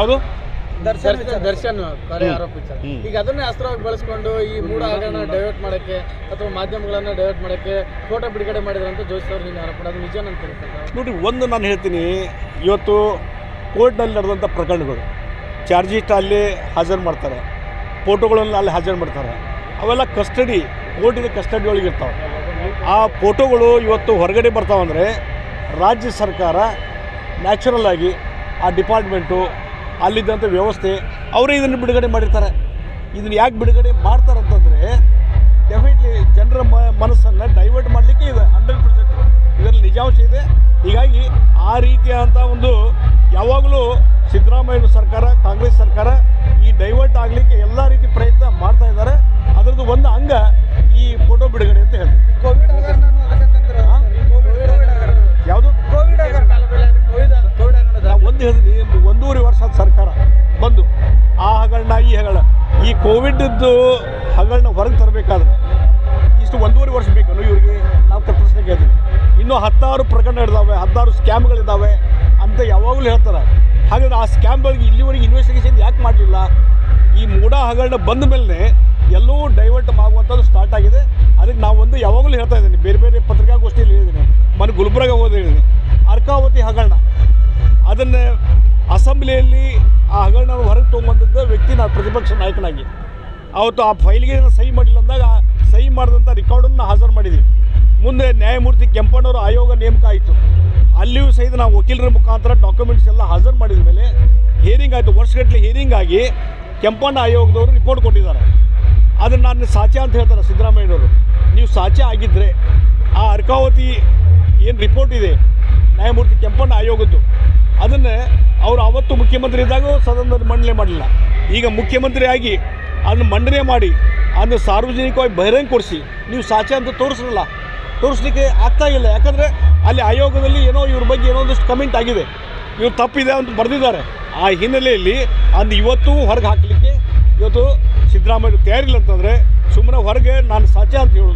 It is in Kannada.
ಯಾವುದು ದರ್ಶನ್ ದರ್ಶನ್ ಕೊಲೆ ಆರೋಪ ಈಗ ಅದನ್ನೇ ಅಸ್ತ್ರವಾಗಿ ಬಳಸ್ಕೊಂಡು ಈ ಮೂಡ ಹಗರಣ ಡೈವರ್ಟ್ ಮಾಡಕ್ಕೆ ಅಥವಾ ಮಾಧ್ಯಮಗಳನ್ನ ಡೈವರ್ಟ್ ಮಾಡಕ್ಕೆ ಫೋಟೋ ಬಿಡುಗಡೆ ಮಾಡಿದ್ರಂತ ಅಂತ ಜೋಶಿ ಅವರು ನಿನ್ನೆ ಆರೋಪ ಅದು ನಿಜ ಅಂತ ನೋಡಿ ಒಂದು ನಾನು ಹೇಳ್ತೀನಿ ಇವತ್ತು ಕೋರ್ಟ್ನಲ್ಲಿ ನಡೆದಂಥ ಪ್ರಕರಣಗಳು ಚಾರ್ಜ್ ಶೀಟ್ ಅಲ್ಲಿ ಹಾಜರು ಮಾಡ್ತಾರೆ ಫೋಟೋಗಳನ್ನು ಅಲ್ಲಿ ಹಾಜರು ಮಾಡ್ತಾರೆ ಅವೆಲ್ಲ ಕಸ್ಟಡಿ ಕೋರ್ಟಿನ ಕಸ್ಟಡಿ ಒಳಗೆ ಇರ್ತಾವೆ. ಆ ಫೋಟೋಗಳು ಇವತ್ತು ಹೊರಗಡೆ ಬರ್ತಾವಂದರೆ ರಾಜ್ಯ ಸರ್ಕಾರ ನ್ಯಾಚುರಲ್ ಆಗಿ ಆ ಡಿಪಾರ್ಟ್ಮೆಂಟು ಅಲ್ಲಿದ್ದಂಥ ವ್ಯವಸ್ಥೆ, ಅವರೇ ಇದನ್ನು ಬಿಡುಗಡೆ ಮಾಡಿರ್ತಾರೆ. ಇದನ್ನು ಯಾಕೆ ಬಿಡುಗಡೆ ಮಾಡ್ತಾರಂತಂದರೆ ಡೆಫಿನೆಟ್ಲಿ ಜನರ ಮ, ಮನಸ್ಸನ್ನು ಡೈವರ್ಟ್ ಮಾಡಲಿಕ್ಕೆ ಇದೆ ಹಂಡ್ರೆಡ್ ಪರ್ಸೆಂಟ್ ಇದರಲ್ಲಿ ನಿಜಾಂಶ ಇದೆ. ಹೀಗಾಗಿ ಆ ರೀತಿಯಾದಂಥ ಒಂದು ಯಾವಾಗಲೂ ಸಿದ್ದರಾಮಯ್ಯ ಸರ್ಕಾರ, ಕಾಂಗ್ರೆಸ್ ಸರ್ಕಾರ ಹೇಳ್ತೀನಿ ಒಂದೂವರೆ ವರ್ಷದ ಸರ್ಕಾರ ಬಂದು ಆ ಹಗರಣ, ಈ ಹಗರಣ. ಈ ಕೋವಿಡ್ದು ಹಗರಣ ಹೊರಗೆ ತರಬೇಕಾದ್ರೆ ಇಷ್ಟು ಒಂದೂವರೆ ವರ್ಷ ಬೇಕು. ಇವರಿಗೆ ನಾವು ಪ್ರಶ್ನೆ ಕೇಳ್ತೀವಿ ಇನ್ನೂ ಹತ್ತಾರು ಪ್ರಕರಣಗಳಿದ್ದಾವೆ ಹತ್ತಾರು ಸ್ಕ್ಯಾಮ್ಗಳಿದ್ದಾವೆ ಅಂತ ಯಾವಾಗಲೂ ಹೇಳ್ತಾರೆ. ಹಾಗಾದ್ರೆ ಆ ಸ್ಕ್ಯಾಮ್ಗಳಿಗೆ ಇಲ್ಲಿವರೆಗೆ ಇನ್ವೆಸ್ಟಿಗೇಷನ್ ಯಾಕೆ ಮಾಡಲಿಲ್ಲ? ಈ ಮೂಡ ಹಗರಣ ಬಂದ ಮೇಲೆ ಎಲ್ಲವೂ ಡೈವರ್ಟ್ ಆಗುವಂಥದ್ದು ಸ್ಟಾರ್ಟ್ ಆಗಿದೆ. ಅದಕ್ಕೆ ನಾವು ಒಂದು ಯಾವಾಗಲೂ ಹೇಳ್ತಾ ಇದ್ದೀನಿ. ಬೇರೆ ಬೇರೆ ಪತ್ರಿಕಾಗೋಷ್ಠಿಯಲ್ಲಿ ಹೇಳಿದ್ದೀನಿ. ಮನೆ ಗುಲ್ಬರ್ಗ ಹೋದ ಹೇಳಿದ್ದೀನಿ. ಅರ್ಕಾವತಿ ಹಗರಣ. ಅದನ್ನು ಅಸೆಂಬ್ಲಿಯಲ್ಲಿ ಆ ಹಗರಣವನ್ನು ಹೊರಗೆ ತೊಗೊಂಬಂದದ್ದು ವ್ಯಕ್ತಿ ನಾನು ಪ್ರತಿಪಕ್ಷ ನಾಯಕನಾಗಿ. ಅವತ್ತು ಆ ಫೈಲ್ಗೆ ಸಹಿ ಮಾಡಿಲ್ಲ ಅಂದಾಗ ಸಹಿ ಮಾಡಿದಂಥ ರೆಕಾರ್ಡನ್ನು ಹಾಜರು ಮಾಡಿದ್ವಿ. ಮುಂದೆ ನ್ಯಾಯಮೂರ್ತಿ ಕೆಂಪಣ್ಣವರ ಆಯೋಗ ನೇಮಕ ಆಯಿತು. ಅಲ್ಲಿಯೂ ಸಹಿತ ನಾವು ವಕೀಲರ ಮುಖಾಂತರ ಡಾಕ್ಯುಮೆಂಟ್ಸ್ ಎಲ್ಲ ಹಾಜರು ಮಾಡಿದ ಮೇಲೆ ಹಿಯರಿಂಗ್ ಆಯಿತು. ವರ್ಷಗಟ್ಟಲೆ ಹಿಯರಿಂಗ್ ಆಗಿ ಕೆಂಪಣ್ಣ ಆಯೋಗದವರು ರಿಪೋರ್ಟ್ ಕೊಟ್ಟಿದ್ದಾರೆ. ಅದನ್ನು ನಾನು ಸಾಚೆ ಅಂತ ಹೇಳ್ತಾರೆ ಸಿದ್ದರಾಮಯ್ಯನವರು. ನೀವು ಸಾಚೆ ಆಗಿದ್ದರೆ ಆ ಅರ್ಕಾವತಿ ಏನು ರಿಪೋರ್ಟ್ ಇದೆ? ನ್ಯಾಯಮೂರ್ತಿ ಕೆಂಪಣ್ಣ ಆಯೋಗದ್ದು. ಅದನ್ನು ಅವರು ಅವತ್ತು ಮುಖ್ಯಮಂತ್ರಿ ಇದ್ದಾಗ ಸದನದಲ್ಲಿ ಮಂಡನೆ ಮಾಡಲಿಲ್ಲ. ಈಗ ಮುಖ್ಯಮಂತ್ರಿ ಆಗಿ ಅದನ್ನು ಮಂಡನೆ ಮಾಡಿ ಅದನ್ನು ಸಾರ್ವಜನಿಕವಾಗಿ ಬಹಿರಂಗ ಕೊಡಿಸಿ ನೀವು ಸಾಚೆ ಅಂತ ತೋರಿಸ್ರಲ್ಲ, ತೋರಿಸ್ಲಿಕ್ಕೆ ಆಗ್ತಾ ಇಲ್ಲ. ಯಾಕಂದರೆ ಅಲ್ಲಿ ಆಯೋಗದಲ್ಲಿ ಏನೋ ಇವ್ರ ಬಗ್ಗೆ ಏನೋ ಒಂದಷ್ಟು ಕಮೆಂಟ್ ಆಗಿದೆ. ಇವ್ರು ತಪ್ಪಿದೆ ಅಂತ ಬರೆದಿದ್ದಾರೆ. ಆ ಹಿನ್ನೆಲೆಯಲ್ಲಿ ಅಂದು ಇವತ್ತು ಹೊರಗೆ ಹಾಕಲಿಕ್ಕೆ ಇವತ್ತು ಸಿದ್ದರಾಮಯ್ಯ ತಯಾರಿಲ್ಲ ಅಂತಂದರೆ ಸುಮ್ಮನೆ ಹೊರಗೆ ನಾನು ಸಾಚೆ ಅಂತ ಹೇಳೋದು.